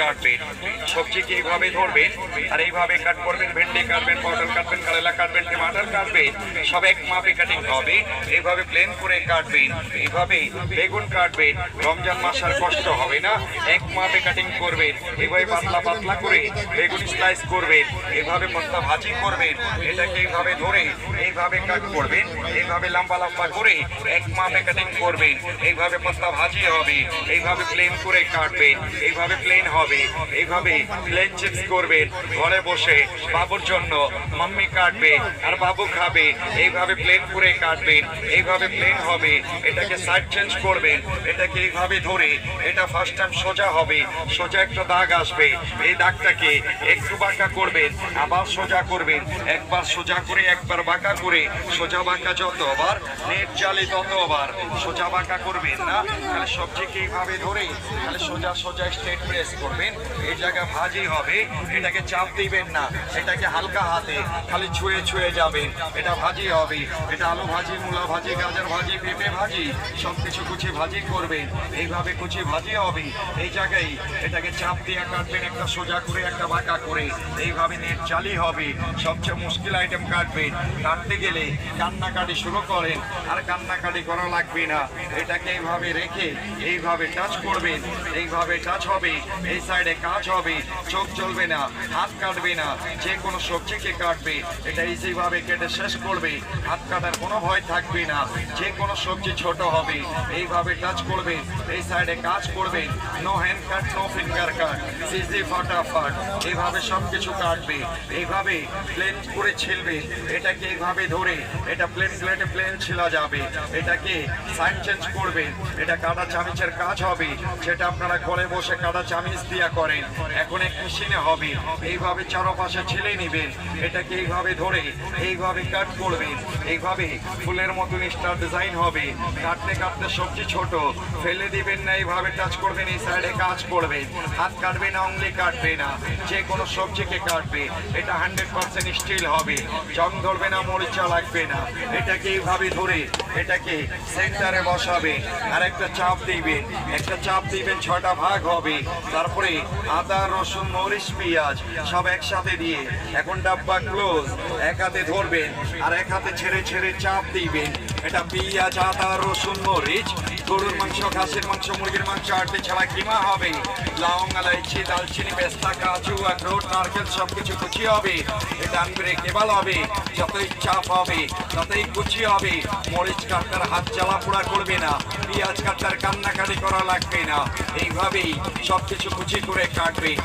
কাটবেন। সবজিকে এইভাবে ধরবেন, আর এইভাবে কাট করবেন, ভেন্ডি কাটবেন, পটল কাটবেন, কারেলা কাটবেন, টমাটার কাটবেন, সব এক মাপে কাটিং হবে। এইভাবে প্লেন করে কাটবেন, এইভাবে বেগুন কাটবেন। রমজান মাস আর কষ্ট হবে না, এক মাপে কাটিং করবেন, এইভাবে পাতলা পাতলা করে বেগুন স্লাইস করবেন, এইভাবে পাতলা ভাজি করবেন, এটাকে এইভাবে ধরে এইভাবে কাট করবেন, এইভাবে লম্বা লম্বা করে এক মাপে কাটিং করবেন, এইভাবে পাতলা ভাজি হবে, এইভাবে প্লেন করে কাটবেন, এইভাবে প্লেন হবে। এইভাবে প্লেন চিপস করবেন ঘরে বসে বাবুর জন্য মাম্মি কাটবে আর বাবু খাবে, এইভাবে প্লেন করে কাটবেন এইভাবে প্লেন হবে, এটাকে সাইড চেঞ্জ করবেন এটাকে এইভাবে ধরে, এটা ফার্স্ট টাইম সোজা হবে, সোজা একটা দাগ আসবে, এই দাগটাকে একটু বাঁকা করবেন, আবার সোজা করবেন, একবার সোজা করে, একবার বাঁকা করে, সোজা বাঁকা যত যতবার নেট জালে ততবার সোজা বাঁকা করবেন না, তাহলে সবজিকে এইভাবে ধরে, তাহলে সোজা সোজা স্ট্রেট প্রেস করবেন। এই জায়গা ভাজি হবে, এটাকে চাপ দিবেন না এটাকে হালকা হাতে, খালি ছুঁয়ে ছুঁয়ে যাবেন, এটা ভাজি হবে, এটা আলু ভাজি, মূলা ভাজি, গাজর ভাজি, পেঁপে ভাজি সব কিছু কুচি ভাজি করবেন, এইভাবে কুচি ভাজি হবে, এই জায়গায় এটাকে চাপ দিয়ে কাটবেন, একটা সোজা করে, একটা বাঁকা করে, এইভাবে নেট চালি হবে, সবচেয়ে মুশকিল আইটেম কাটবেন, কাটতে গেলে কান্নাকাটি শুরু করেন, আর কান্নাকাটি করা লাগবে না, এটাকে এইভাবে রেখে, এইভাবে টাচ করবেন, এইভাবে টাচ হবে, এই সাইডে কাজ হবে, চোখ চলবে না, হাত কাটবে না, যে কোনো সবজিকে কাটবে, এটা ইজি ভাবে কেটে শেষ করবে, হাত কাটার কোনো ভয় থাকবে না, যে কোনো সবজি ছোট হবে, এইভাবে টাচ করবেন এই সাইডে কাজ করবেন no hand cut no finger cut CG ফাটাফাট, এইভাবে সব কিছু কাটবে, এইভাবে প্লেন করে ছিলবে, এটাকে এইভাবে ধরে, এটা প্লেন প্লেটে প্লেন ছিলা যাবে, এটাকে সাইড চেঞ্জ করবে, এটা কাটা চামিচের কাজ হবে, যেটা আপনারা ঘরে বসে কাটা চামিচ দিয়া করেন। এখন এক মেশিনে হবে। এইভাবে চারপাশে ছিলে নেবেন। এটাকে এইভাবে ধরে, এইভাবে কাট করবেন। এইভাবে ফুলের মতন স্টার ডিজাইন হবে। কাটতে কাটতে সবজি ছোট। ফেলে দিবেন না, এইভাবে টাচ করবেন, এই সাইডে কাজ করবেন। হাত কাটবে না, অঙ্গলি কাটবে না। যে কোনো সবজিকে কাটবে। এটা হান্ড্রেড পার্সেন্ট স্টিল হবে। জং ধরবে না, মরিচা লাগবে না। এটাকে এইভাবে ধরে, এটাকে সেন্টারে বসাবে আর একটা চাপ দিবেন। একটা চাপ দিবেন, ছটা ভাগ হবে। তারপরে আদা, রসুন, মরিচ, পেঁয়াজ সব একসাথে দিয়ে এখন ডাব্বা ক্লোজ এক হাতে ধরবেন আর এক হাতে ছেড়ে ছেড়ে চাপ দিবেন। এটা পেঁয়াজ আদা রসুন, মরিচ। গরুর মাংস খাসির মাংস, মুরগির মাংস আটটি ছাড়া কিমা হবে। লং এলাইচি দালচিনি, পেস্তা, কাজু, আখরোট, নারকেল সব কিছু কুচি হবে। এটা আনবিরে কেবল হবে। যতই চাপ হবে, ততই কুচি হবে। মরিচ কাটার হাত জ্বালা পোড়া করবে না। পেঁয়াজ কাটার কান্নাকাটি করা লাগবে না। এইভাবেই সব কিছু কুচি করে কাটবে।